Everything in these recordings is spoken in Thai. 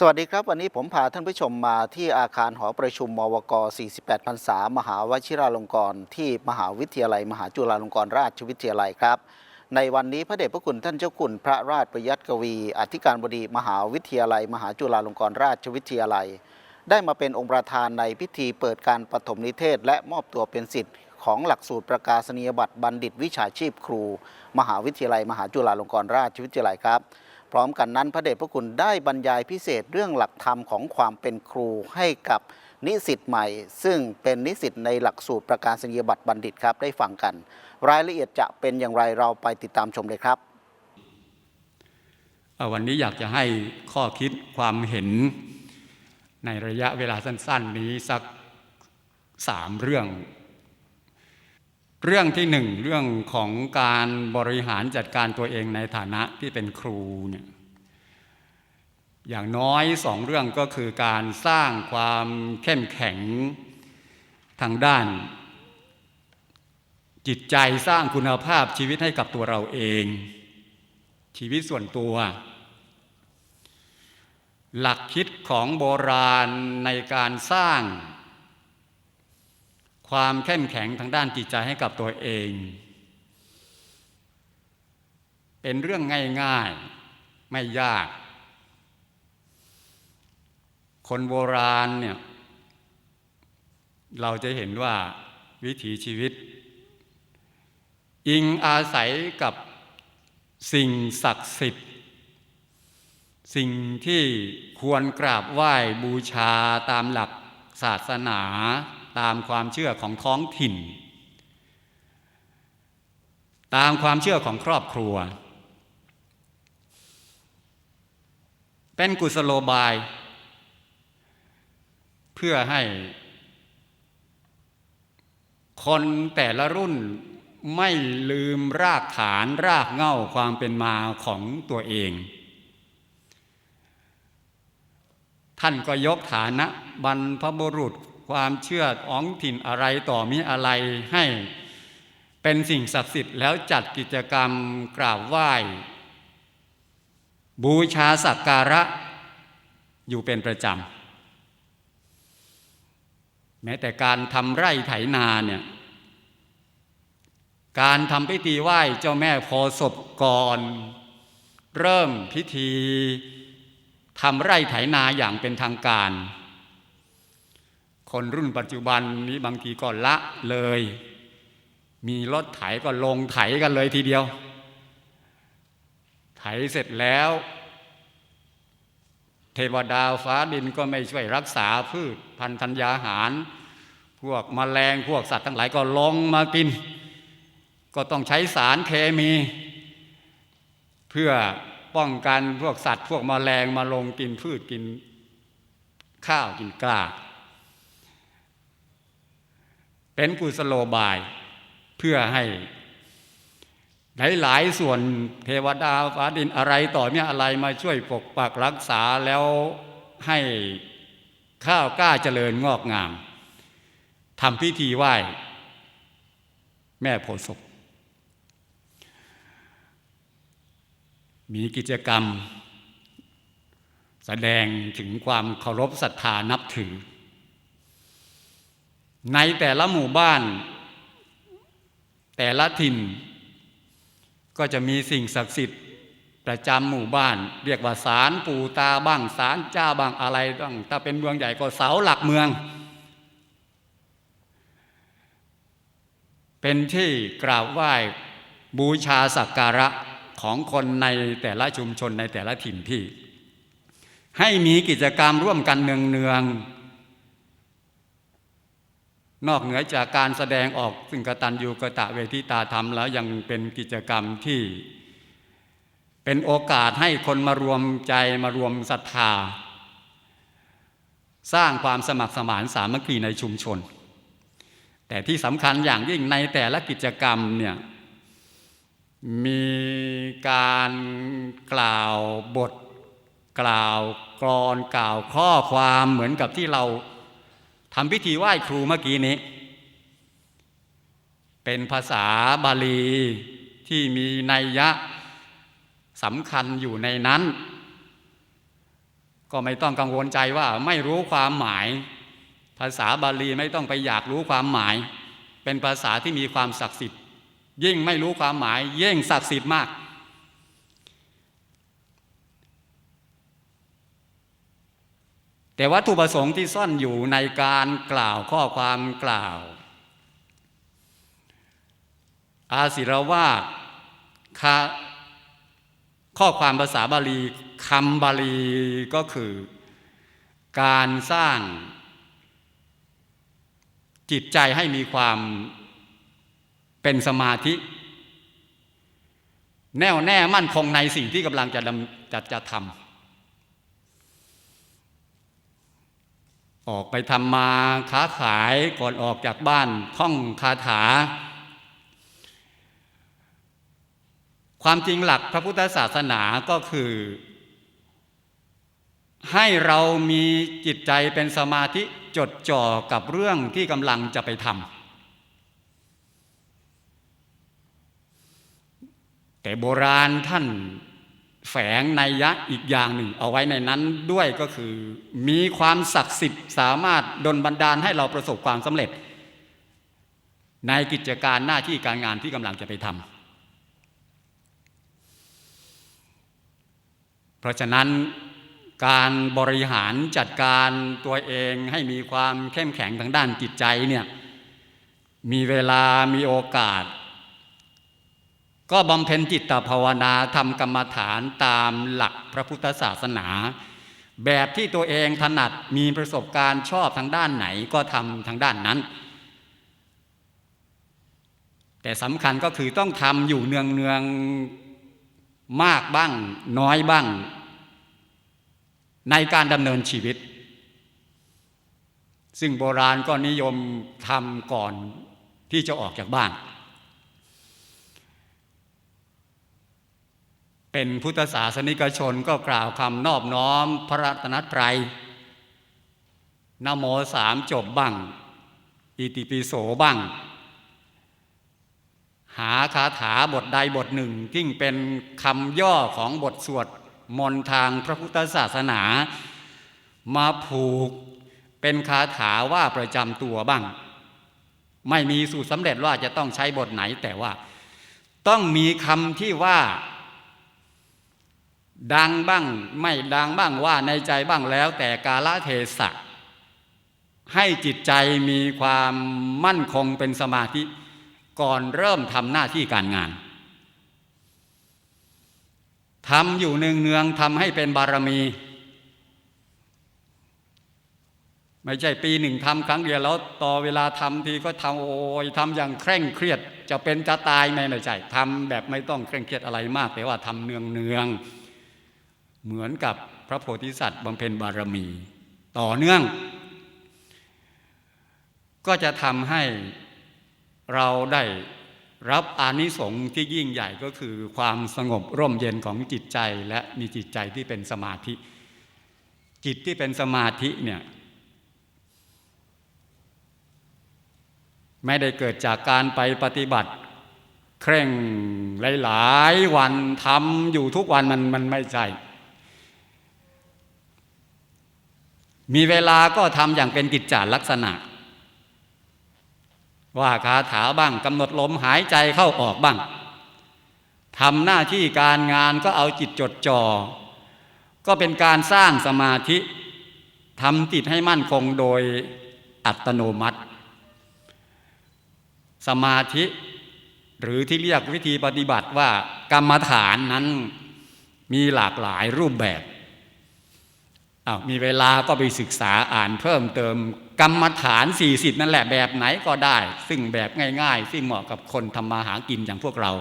สวัสดีครับ วันนี้ผมพาท่านผู้ชมมาที่อาคารหอประชุมมวก 48พรรษามหาวชิราลงกรณ์ที่มหาวิทยาลัย มหาจุฬาลงกรณราชวิทยาลัยครับ ในวันนี้พระเดชพระคุณท่านเจ้าคุณพระราชประยัติกวี อธิการบดีมหาวิทยาลัย มหาจุฬาลงกรณราชวิทยาลัย ได้มาเป็นองค์ประธานในพิธีเปิดการปฐมนิเทศ และมอบตัวเป็นสิทธิ์ของหลักสูตรประกาศนียบัตรบัณฑิตวิชาชีพครู มหาวิทยาลัย มหาจุฬาลงกรณราชวิทยาลัยครับ ร้อมกันนั้นพระเดชพระคุณได้บรรยายพิเศษเรื่องหลักธรรมของความเป็นครูให้กับนิสิตใหม่ ซึ่งเป็นนิสิตในหลักสูตรประกาศนียบัตรบัณฑิตครับได้ฟังกัน รายละเอียดจะเป็นอย่างไรเราไปติดตามชมเลยครับวันนี้อยากจะให้ข้อคิดความเห็นในระยะเวลาสั้น ๆ นี้สักสามเรื่อง เรื่องที่หนึ่งเรื่องของการบริหารจัดการตัวเองในฐานะที่เป็นครูเนี่ยอย่างน้อยสองเรื่องก็คือการสร้างความเข้มแข็งทางด้าน จิตใจสร้างคุณภาพชีวิตให้กับตัวเราเอง ชีวิตส่วนตัว หลักคิดของโบราณในการสร้าง ความเข้มแข็งทางด้านจิตใจให้กับตัวเอง เป็นเรื่องง่ายๆไม่ยาก คนโบราณเนี่ยเราจะเห็นว่าวิถีชีวิต อิงอาศัยกับสิ่งศักดิ์สิทธิ์ สิ่งที่ควรกราบไหว้บูชาตามหลักศาสนา ตามความเชื่อของท้องถิ่น ตามความเชื่อของครอบครัว เป็นกุศโลบาย เพื่อให้ คนแต่ละรุ่นไม่ลืมรากฐานรากเหง้าความเป็นมาของตัวเอง ท่านก็ยกฐานะบรรพบุรุษ ความเชื่ออ้องถิ่นอะไรต่อมีอะไรให้ เป็นสิ่งศักดิ์สิทธิ์แล้วจัดกิจกรรมกราบไหว้ บูชาสักการะอยู่เป็นประจำ แม้แต่การทำไร่ไถนาเนี่ยการทำพิธีไหว้เจ้าแม่พธิ์ศพก่อน เริ่มพิธีทำไร่ไถนาอย่างเป็นทางการ คนรุ่นปัจจุบันนี้บางทีก็ละเลย มีรถไถก็ลงไถกันเลยทีเดียว ไถเสร็จแล้ว เทวดาฟ้าดินก็ไม่ช่วยรักษาพืชพันธุ์ธัญญาหาร พวกมแมลงพวกสัตว์ทั้งหลายก็ลงมากิน ก็ต้องใช้สารเคมี เพื่อป้องกันพวกสัตว์ พวกมแมลงมาลงกินพืชกินข้าวกินกล้า เป็นกุศโลบาย เพื่อให้หลายๆส่วนเทวดาฟ้าดินอะไรต่อเนี่ยอะไรมาช่วยปกปักรักษาแล้วให้ข้าวกล้าเจริญงอกงามทำพิธีไหว้แม่โพศพมีกิจกรรม แสดงถึงความเคารพศรัทธานับถือ ในแต่ละหมู่บ้าน แต่ละถิ่น ก็จะมีสิ่งศักดิ์สิทธิ์ประจำหมู่บ้าน เรียกว่าศาลปู่ตาบ้างศาลเจ้าบ้างอะไรบ้างถ้าเป็นเมืองใหญ่ก็เสาหลักเมือง เป็นที่กราบไหว้บูชาสักการะของคนในแต่ละชุมชนในแต่ละถิ่นที่ ให้มีกิจกรรมร่วมกันเนืองๆ นอกเหนือจากการแสดงออกซึ่งกตัญญูกะตะเวทิตาธรรมแล้วยังเป็นกิจกรรมที่ เป็นโอกาสให้คนมารวมใจมารวมศรัทธา สร้างความสมัครสมานสามัคคีในชุมชน แต่ที่สำคัญอย่างยิ่งในแต่ละกิจกรรมเนี่ยมีการกล่าวบท กล่าวกรอนกล่าวข้อความเหมือนกับที่เรา ทำพิธีไหว้ครูเมื่อกี้นี้ เป็นภาษาบาลีที่มีนัยยะสำคัญอยู่ในนั้น ก็ไม่ต้องกังวลใจว่าไม่รู้ความหมาย ภาษาบาลีไม่ต้องไปอยากรู้ความหมาย เป็นภาษาที่มีความศักดิ์สิทธิ์ ยิ่งไม่รู้ความหมายยิ่งศักดิ์สิทธิ์มาก แต่วัตถุประสงค์ที่ซ่อนอยู่ในการกล่าวข้อความกล่าว อาศิรวาสข้อความภาษาบาลีคำบาลีก็คือ การสร้างจิตใจให้มีความเป็นสมาธิ แน่วแน่มั่นคงในสิ่งที่กำลังจะจะจะทำ ออกไปทำมาค้าขายก่อนออกจากบ้านท่องคาถา ความจริงหลักพระพุทธศาสนาก็คือ ให้เรามีจิตใจเป็นสมาธิจดจ่อกับเรื่องที่กำลังจะไปทำแต่โบราณท่าน แฝงในยะอีกอย่างหนึ่ง เอาไว้ในนั้นด้วยก็คือ มีความศักดิ์สิทธิ์สามารถดลบันดาลให้เราประสบความสำเร็จ ในกิจการหน้าที่การงานที่กำลังจะไปทำเพราะฉะนั้นการบริหารจัดการตัวเองให้มีความเข้มแข็งทางด้านจิตใจเนี่ยมีเวลามีโอกาส ก็บำเพ็ญจิตภาวนาทำกรรมฐานตามหลักพระพุทธศาสนา แบบที่ตัวเองถนัดมีประสบการณ์ชอบทางด้านไหนก็ทำทางด้านนั้น แต่สำคัญก็คือต้องทำอยู่เนืองเนืองๆมากบ้างน้อยบ้าง ในการดำเนินชีวิต ซึ่งโบราณก็นิยมทำก่อนที่จะออกจากบ้าน เป็นพุทธศาสนิกชนก็กล่าวคำนอบน้อมพระรัตนตรัยนโมสามจบบ้าง อิติปิโสบ้าง หาคาถาบทใดบทหนึ่งที่เป็นคำย่อของบทสวดมนทางพระพุทธศาสนา มาผูกเป็นคาถาว่าประจำตัวบ้าง ไม่มีสูตรสำเร็จว่าจะต้องใช้บทไหนแต่ว่า ต้องมีคำที่ว่า ดังบ้างไม่ดังบ้างว่าในใจบ้างแล้วแต่กาลเทศะให้จิตใจมีความมั่นคงเป็นสมาธิ ก่อนเริ่มทำหน้าที่การงานทำอยู่เนืองๆทำให้เป็นบารมี ไม่ใช่ปีหนึ่งทำครั้งเดียวแล้วต่อเวลาทำทีก็ทำโอ้ยทำอย่างเคร่งเครียดจะเป็นจะตายไม่ไม่ใช่ทำแบบไม่ต้องเคร่งเครียดอะไรมาก แต่ว่าทำเนืองเนืองๆ เหมือนกับพระโพธิสัตว์บำเพ็ญบารมี ต่อเนื่อง ก็จะทำให้เราได้รับอานิสงส์ที่ยิ่งใหญ่ก็คือความสงบร่มเย็นของจิตใจและมีจิตใจที่เป็นสมาธิ จิตที่เป็นสมาธิเนี่ยไม่ได้เกิดจากการไปปฏิบัติ เคร่งหลาย ๆ วันทำอยู่ทุกวันมันมันไม่ใช่ มีเวลาก็ทำอย่างเป็นกิจจาลักษณะ ว่าคาถาบ้างกำหนดลมหายใจเข้าออกบ้างทำหน้าที่การงานก็เอาจิตจดจ่อก็เป็นการสร้างสมาธิทำจิตให้มั่นคงโดยอัตโนมัติ สมาธิ หรือที่เรียกวิธีปฏิบัติว่ากรรมฐานนั้นมีหลากหลายรูปแบบ อ้าวมีเวลาก็ไปศึกษาอ่านเพิ่มเติมกรรมฐาน 40 นั่นแหละแบบไหนก็ได้ ซึ่งแบบง่ายๆ ซึ่งเหมาะกับคนทำมาหากินอย่างพวกเรา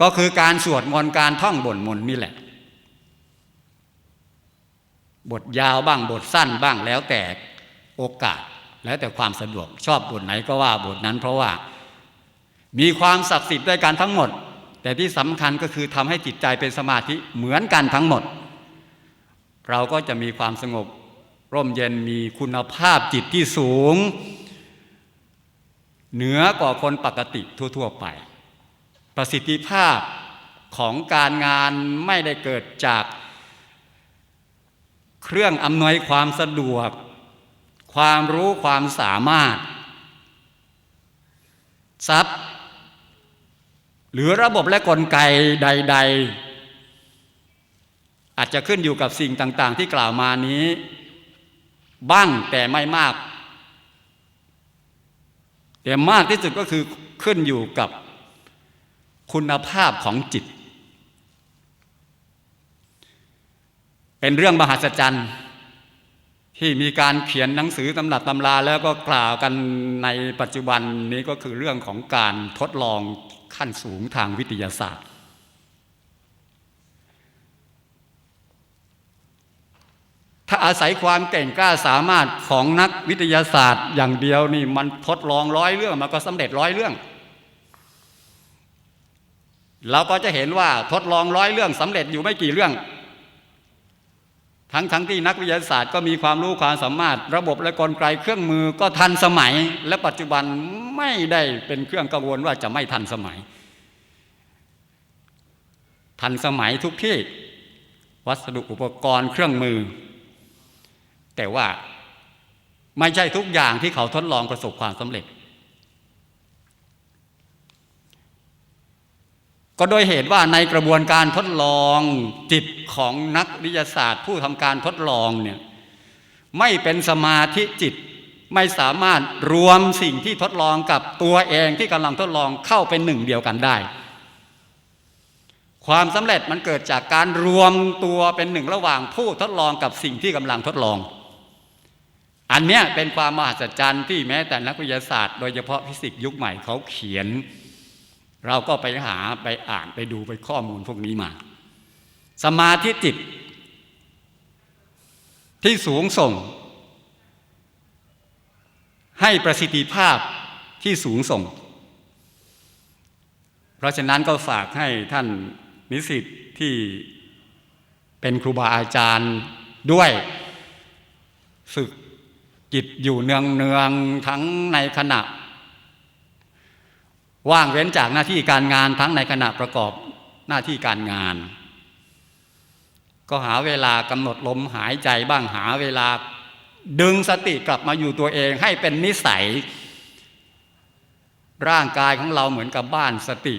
ก็คือการสวดมนต์การท่องบนมนต์นี่แหละ บทยาวบ้างบทสั้นบ้างแล้วแต่โอกาสแล้วแต่ความสะดวกชอบบทไหนก็ว่าบทนั้นเพราะว่า มีความศักดิ์สิทธิ์ด้วยกันทั้งหมด แต่ที่สำคัญก็คือทำให้จิตใจเป็นสมาธิเหมือนกันทั้งหมด เราก็จะมีความสงบ ร่มเย็นมีคุณภาพจิตที่สูง เหนือกว่าคนปกติทั่ว ๆ ไป ประสิทธิภาพของการงานไม่ได้เกิดจากเครื่องอำนวยความสะดวก ความรู้ความสามารถ ทรัพย์ หรือระบบและกลไกใด ๆ อาจจะขึ้นอยู่กับสิ่งต่าง ๆ ที่กล่าวมานี้ บ้างแต่ไม่มาก แต่มากที่สุดก็คือขึ้นอยู่กับคุณภาพของจิต เป็นเรื่องมหัศจรรย์ที่มีการเขียนหนังสือตำรับตำราแล้วก็กล่าวกันในปัจจุบันนี้ก็คือเรื่องของการทดลอง ขั้นสูงทางวิทยาศาสตร์ ถ้าอาศัยความเก่งกล้าสามารถของนักวิทยาศาสตร์อย่างเดียวนี่มันทดลองร้อยเรื่องมันก็สำเร็จร้อยเรื่อง เราก็จะเห็นว่าทดลองร้อยเรื่องสำเร็จอยู่ไม่กี่เรื่อง ทั้งทั้งที่นักวิทยาศาสตร์ก็มีความรู้ความสามารถ ระบบและกลไกเครื่องมือก็ทันสมัย และปัจจุบันไม่ได้เป็นเครื่องกังวลว่าจะไม่ทันสมัย ทันสมัยทุกที่วัสดุอุปกรณ์เครื่องมือ แต่ว่าไม่ใช่ทุกอย่างที่เขาทดลองประสบความสำเร็จ ก็โดยเหตุว่าในกระบวนการทดลองจิตของนักวิทยาศาสตร์ ผู้ทำการทดลองเนี่ยไม่เป็นสมาธิจิตไม่สามารถรวมสิ่งที่ทดลองกับตัวเองที่กำลังทดลองเข้าเป็นหนึ่งเดียวกันได้ ความสำเร็จมันเกิดจากการรวมตัวเป็นหนึ่งระหว่างผู้ทดลองกับสิ่งที่กำลังทดลอง อันเนี้ยเป็นความมหัศจรรย์ที่แม้แต่นักวิทยาศาสตร์ โดยเฉพาะฟิสิกส์ยุคใหม่เขาเขียน เราก็ไปหาไปอ่านไปดูไปข้อมูลพวกนี้มา สมาธิจิต ที่สูงส่ง ให้ประสิทธิภาพที่สูงส่ง เพราะฉะนั้นก็ฝากให้ท่านนิสิตที่เป็นครูบาอาจารย์ด้วยฝึกจิตอยู่เนืองเนืองๆทั้งในขณะ ว่างเว้นจากหน้าที่การงานทั้งในขณะประกอบหน้าที่การงาน ก็หาเวลากำหนดลมหายใจบ้างหาเวลาดึงสติกลับมาอยู่ตัวเองให้เป็นนิสัย ร่างกายของเราเหมือนกับบ้านสติ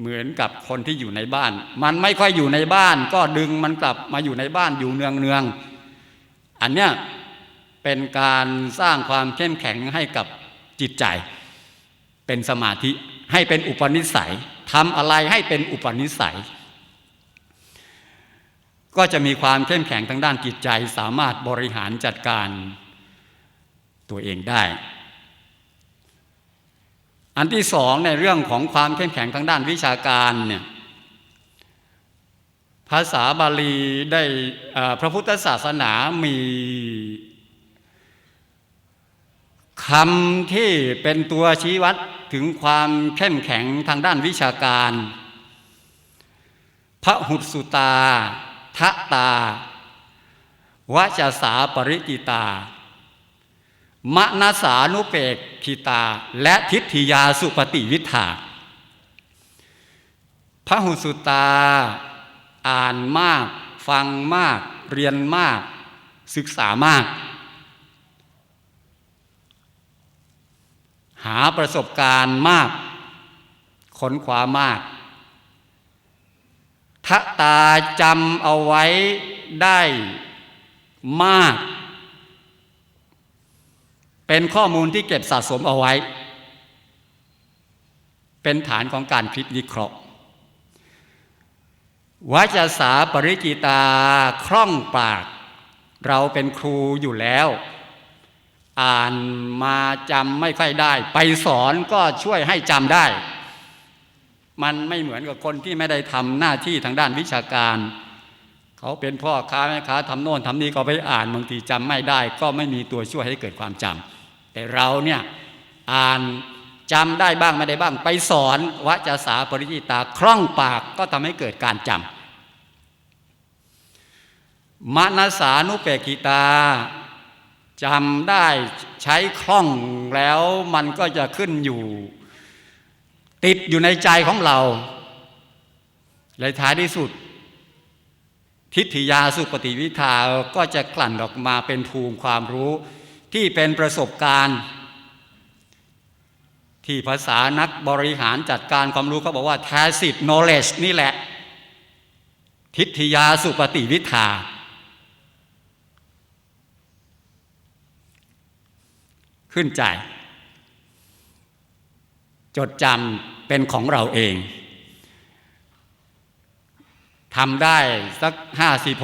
เหมือนกับคนที่อยู่ในบ้าน มันไม่ค่อยอยู่ในบ้าน ก็ดึงมันกลับมาอยู่ในบ้านอยู่เนืองเนืองอันเนี้ยเป็นการสร้างความเข้มแข็งให้กับจิตใจ เป็นสมาธิให้เป็นอุปนิสัยทำอะไรให้เป็นอุปนิสัย ก็จะมีความเข้มแข็งทางด้านจิตใจ สามารถบริหารจัดการตัวเองได้ อันที่สองในเรื่องของความเข้มแข็งทางด้านวิชาการเนี่ยภาษาบาลีได้พระพุทธศาสนามีคำที่เป็นตัวชี้วัด ถึงความเข้มแข็งทางด้านวิชาการ พระหุสุตา ทะตาวจสาปริจิตามณสานุเปกขิตา และทิฏฐิยาสุปฏิวิถาพระหุสุตา อ่านมาก ฟังมาก เรียนมาก ศึกษามาก หาประสบการณ์มากค้นคว้ามากทะตาจำเอาไว้ได้มาก เป็นข้อมูลที่เก็บสะสมเอาไว้ เป็นฐานของการคิดวิเคราะห์วาจาสาปริจิตาคล่องปาก เราเป็นครูอยู่แล้ว อ่านมาจำไม่ค่อยได้ ไปสอนก็ช่วยให้จำได้ มันไม่เหมือนกับคนที่ไม่ได้ทำหน้าที่ทางด้านวิชาการ เขาเป็นพ่อค้าแม่ค้าทำโน่นทำนี่ก็ไปอ่านบางทีจำไม่ได้ ก็ไม่มีตัวช่วยให้เกิดความจำแต่เราเนี่ยอ่านจำได้บ้างไม่ได้บ้าง ไปสอนวจาสาปริจิตาคล่องปากก็ทำให้เกิดการจำมนสานุเปกิตา จำได้ใช้คล่องแล้วมันก็จะขึ้นอยู่ ติดอยู่ในใจของเราและท้ายที่สุด ทิฏฐิยาสุปฏิวิทาก็จะกลั่นออกมาเป็นภูมิความรู้ที่เป็นประสบการณ์ ที่ภาษานักบริหารจัดการความรู้เขาบอกว่า tacit knowledge นี่แหละ ทิฏฐิยาสุปฏิวิทา ขึ้นใจ จดจำเป็นของเราเองทำได้สัก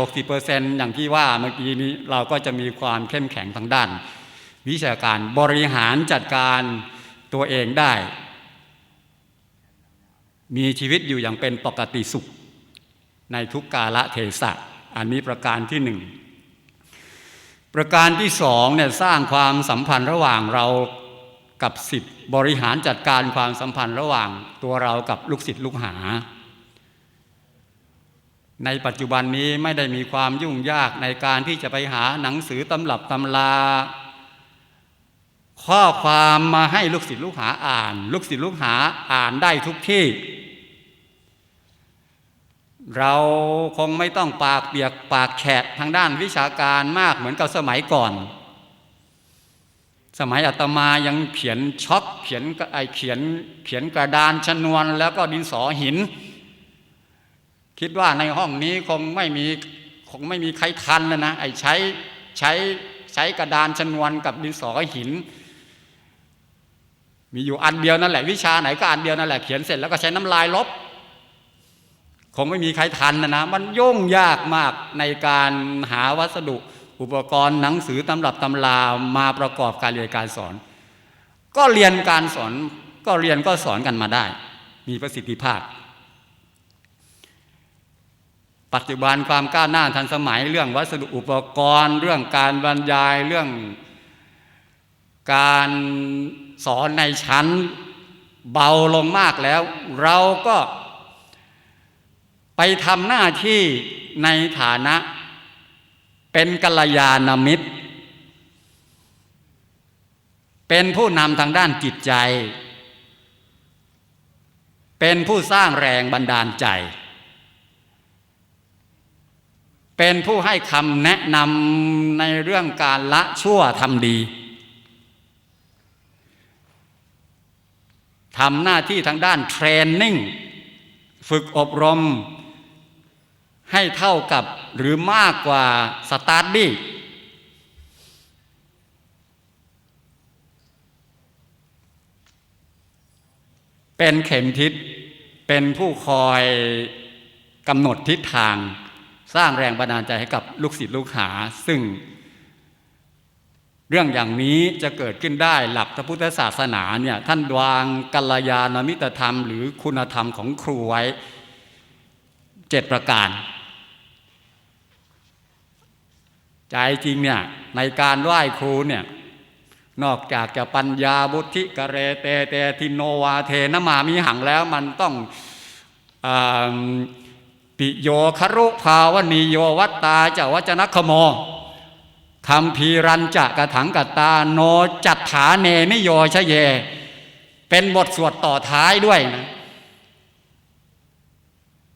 50-60%อย่างที่ว่าเมื่อกี้นี้เราก็จะมีความเข้มแข็งทางด้าน วิชาการบริหารจัดการตัวเองได้ มีชีวิตอยู่อย่างเป็นปกติสุข ในทุกกาละเทศะ อันนี้ประการที่หนึ่ง ประการที่สองเนี่ยสร้างความสัมพันธ์ระหว่างเรากับสิทธิ์บริหารจัดการความสัมพันธ์ระหว่างตัวเรากับลูกศิษย์ลูกหา ในปัจจุบันนี้ไม่ได้มีความยุ่งยากในการที่จะไปหาหนังสือตำรับตำลา ข้อความมาให้ลูกศิษย์ลูกหาอ่าน ลูกศิษย์ลูกหาอ่านได้ทุกที่ เราคงไม่ต้องปากเปียกปากแฉะทางด้านวิชาการมากเหมือนกับสมัยก่อน สมัยอาตมายังเขียนช็อกเขียนไอเขียนเขียนกระดานชนวนแล้วก็ดินสอหิน คิดว่าในห้องนี้คงไม่มีคงไม่มีใครทันแล้วนะไอใช้ใช้ใช้กระดานชนวนกับดินสอหิน มีอยู่อันเดียวนั่นแหละ วิชาไหนก็อันเดียวนั่นแหละเขียนเสร็จแล้วก็ใช้น้ำลายลบ คงไม่มีใครทันนะนะ มันยุ่งยากมากในการหาวัสดุ อุปกรณ์หนังสือตำรับตำรามาประกอบการเรียนการสอน ก็เรียนการสอนก็เรียนก็สอนกันมาได้ มีประสิทธิภาพ ปัจจุบันความก้าวหน้าทันสมัยเรื่องวัสดุอุปกรณ์ เรื่องการบรรยายเรื่องการสอนในชั้นเบาลงมากแล้ว เราก็ ไปทำหน้าที่ในฐานะ เป็นกัลยาณมิตร เป็นผู้นำทางด้านจิตใจ เป็นผู้สร้างแรงบันดาลใจ เป็นผู้ให้คำแนะนำในเรื่องการละชั่วทำดีทำหน้าที่ทางด้านเทรนนิ่ง ฝึกอบรม ให้เท่ากับหรือมากกว่าสตาร์ดี้เป็นเข็มทิศเป็นผู้คอยกำหนดทิศทาง สร้างแรงบันดาลใจให้กับลูกศิษย์ลูกหา ซึ่ง เรื่องอย่างนี้จะเกิดขึ้นได้หลักพระพุทธศาสนาเนี่ยท่านวางกัลยาณมิตรธรรม หรือคุณธรรมของครูไว้เจ็ดประการ ใจจริงเนี่ยในการไหว้ครูเนี่ยนอกจากจะปัญญาบุธิกะเรเตเตทิโนวาเทนมามีหังแล้วมันต้องอปิโยคารุภาวนีโยวัตตาเจาวัจนะขโมคำพีรันจะกระถังกตาโนจัตถาเนนิโยชเย เป็นบทสวดต่อท้ายด้วยนะ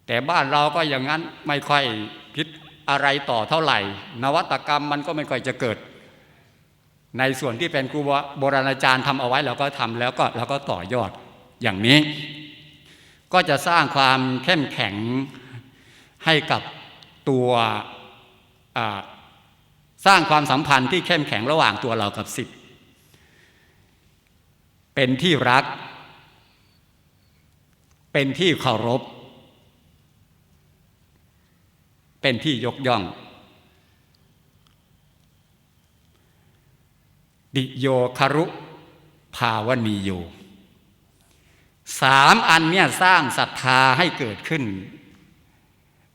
แต่บ้านเราก็อย่างนั้นไม่ค่อยคิด อะไรต่อเท่าไหร่ นวัตกรรมมันก็ไม่ค่อยจะเกิด ในส่วนที่เป็นครูโบราณอาจารย์ทำเอาไว้เราก็ทำแล้วก็เราก็ต่อยอดอย่างนี้ ก็จะสร้างความเข้มแข็งให้กับตัวสร้างความสัมพันธ์ที่เข้มแข็งระหว่างตัวเรากับสิทธิ์เป็นที่รัก เป็นที่เคารพ เป็นที่ยกย่อง ดิโยคารุภาวนีโยสามอันเนี่ยสร้างศรัทธาให้เกิดขึ้น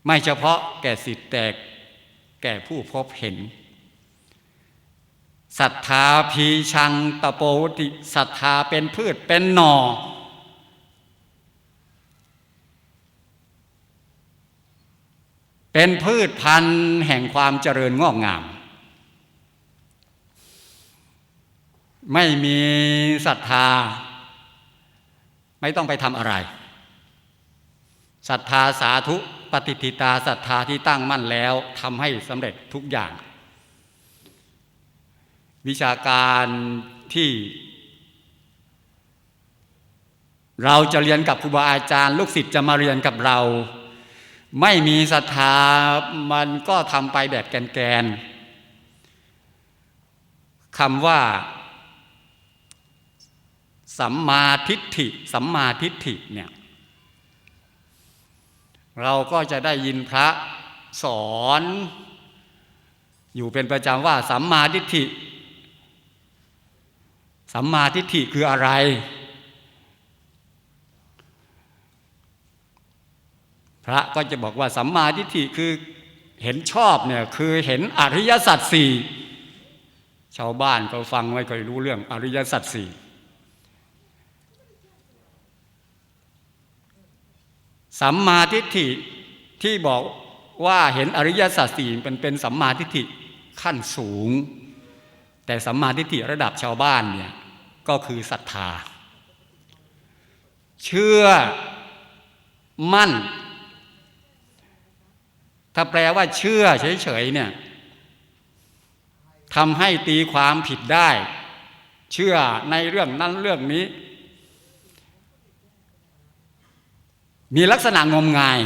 ไม่เฉพาะแก่สิทธิ์แต่แก่ผู้พบเห็นศรัทธาพีชังตะโปติศรัทธาเป็นพืชเป็นหน่อ เป็นพืชพันธุ์แห่งความเจริญงอกงาม ไม่มีศรัทธา ไม่ต้องไปทำอะไรศรัทธาสาธุปฏิทิตาศรัทธาที่ตั้งมั่นแล้วทำให้สำเร็จทุกอย่าง วิชาการที่ เราจะเรียนกับครูบาอาจารย์ ลูกศิษย์จะมาเรียนกับเรา ไม่มีศรัทธามันก็ทำไปแบบแกนๆคำว่า สัมมาทิฏฐิ สัมมาทิฏฐิเนี่ยเราก็จะได้ยินพระสอน อยู่เป็นประจำว่า สัมมาทิฏฐิ สัมมาทิฏฐิคืออะไร พระก็จะบอกว่าสัมมาทิฏฐิคือเห็นชอบเนี่ยคือเห็นอริยสัจสี่ชาวบ้านก็ฟังไม่เคยรู้เรื่องอริยสัจสี่สัมมาทิฏฐิที่บอกว่าเห็นอริยสัจสี่เป็นเป็นสัมมาทิฏฐิขั้นสูง แต่สัมมาทิฏฐิระดับชาวบ้านเนี่ยก็คือศรัทธา เชื่อมั่น ถ้าแปลว่าเชื่อเฉยๆเนี่ยทำให้ตีความผิดได้ เชื่อในเรื่องนั้นเรื่องนี้ มีลักษณะงมงาย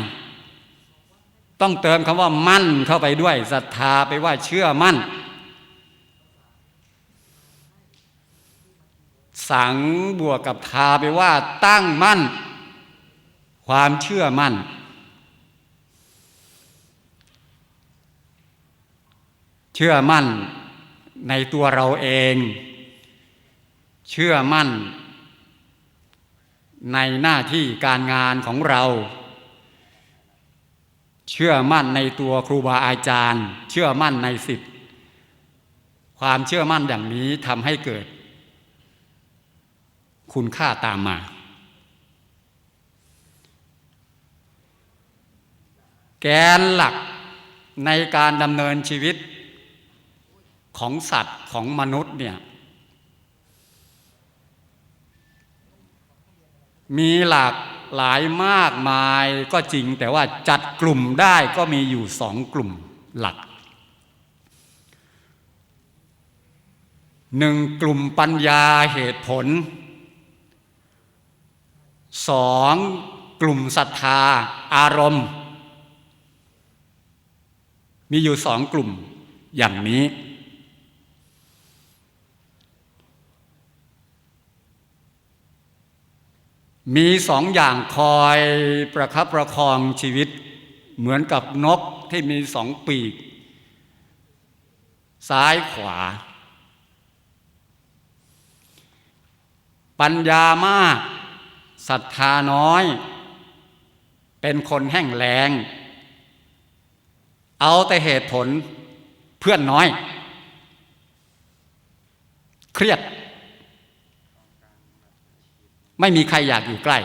ต้องเติมคำว่ามั่นเข้าไปด้วยศรัทธาไปว่าเชื่อมั่น สังบวกกับทาไปว่าตั้งมั่น ความเชื่อมั่น ชื่อมั่นในตัวเราเอง เชื่อมั่น ในหน้าที่การงานของเรา เชื่อมั่นในตัวครูบาอาจารย์ เชื่อมั่นในสิทธิ์ความเชื่อมั่นอย่างนี้ทำให้เกิด คุณค่าตามมา แกนหลักในการดำเนินชีวิต ของสัตว์ของมนุษย์เนี่ยมีหลากหลายมากมายก็จริง แต่ว่าจัดกลุ่มได้ก็มีอยู่สองกลุ่มหลักหนึ่งกลุ่มปัญญาเหตุผลสองกลุ่มศรัทธาอารมณ์ มีอยู่สองกลุ่มอย่างนี้ มีสองอย่างคอยประคับประคองชีวิต เหมือนกับนกที่มีสองปีก ซ้ายขวา ปัญญามากศรัทธาน้อย เป็นคนแห้งแล้งเอาแต่เหตุผลเพื่อนน้อย เครียด ไม่มีใครอยากอยู่ใกล้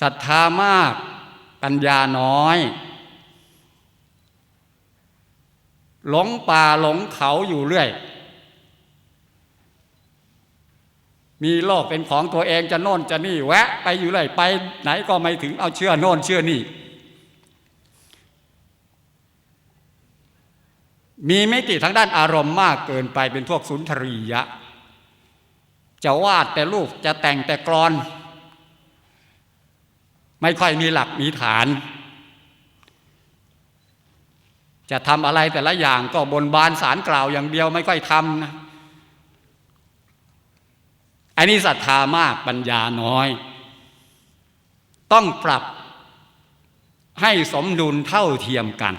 ศรัทธามาก ปัญญาน้อย หลงป่าหลงเขาอยู่เรื่อย มีโลกเป็นของตัวเองจะโน่นจะนี่แวะ ไปอยู่เลยไปไหนก็ไม่ถึงเอาเชื่อโน่นเชื่อนี่ มีมิติทางด้านอารมณ์มากเกินไปเป็นพวกสุนทรียะ จะวาดแต่รูปจะแต่งแต่กรอน ไม่ค่อยมีหลักมีฐาน จะทำอะไรแต่ละอย่างก็บนบานสารกล่าวอย่างเดียวไม่ค่อยทำนะอันนี้ศรัทธามากปัญญาน้อย ต้องปรับให้สมดุลเท่าเทียมกัน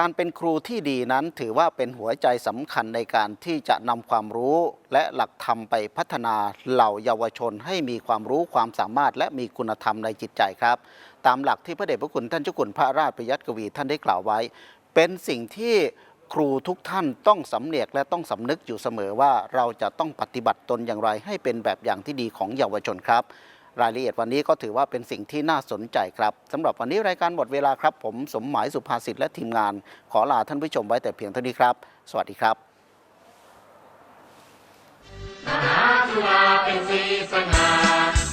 การเป็นครูที่ดีนั้นถือว่าเป็นหัวใจสำคัญในการที่จะนำความรู้ และหลักธรรมไปพัฒนาเหล่าเยาวชนให้มีความรู้ความสามารถ และมีคุณธรรมในจิตใจครับ ตามหลักที่พระเดชพระคุณท่านเจ้าคุณพระราชประยัติกวีท่านได้กล่าวไว้ เป็นสิ่งที่ครูทุกท่านต้องสำเนียกและต้องสำนึกอยู่เสมอว่าเราจะต้องปฏิบัติตนอย่างไรให้เป็นแบบอย่างที่ดีของเยาวชนครับ รายละเอียดวันนี้ก็ถือว่าเป็นสิ่งที่น่าสนใจครับสำหรับวันนี้รายการหมดเวลาครับ ผมสมหมายสุภาษิตและทีมงาน ขอลาท่านผู้ชมไว้แต่เพียงเท่านี้ครับ สวัสดีครับมหาสุราเป็นสีสง่า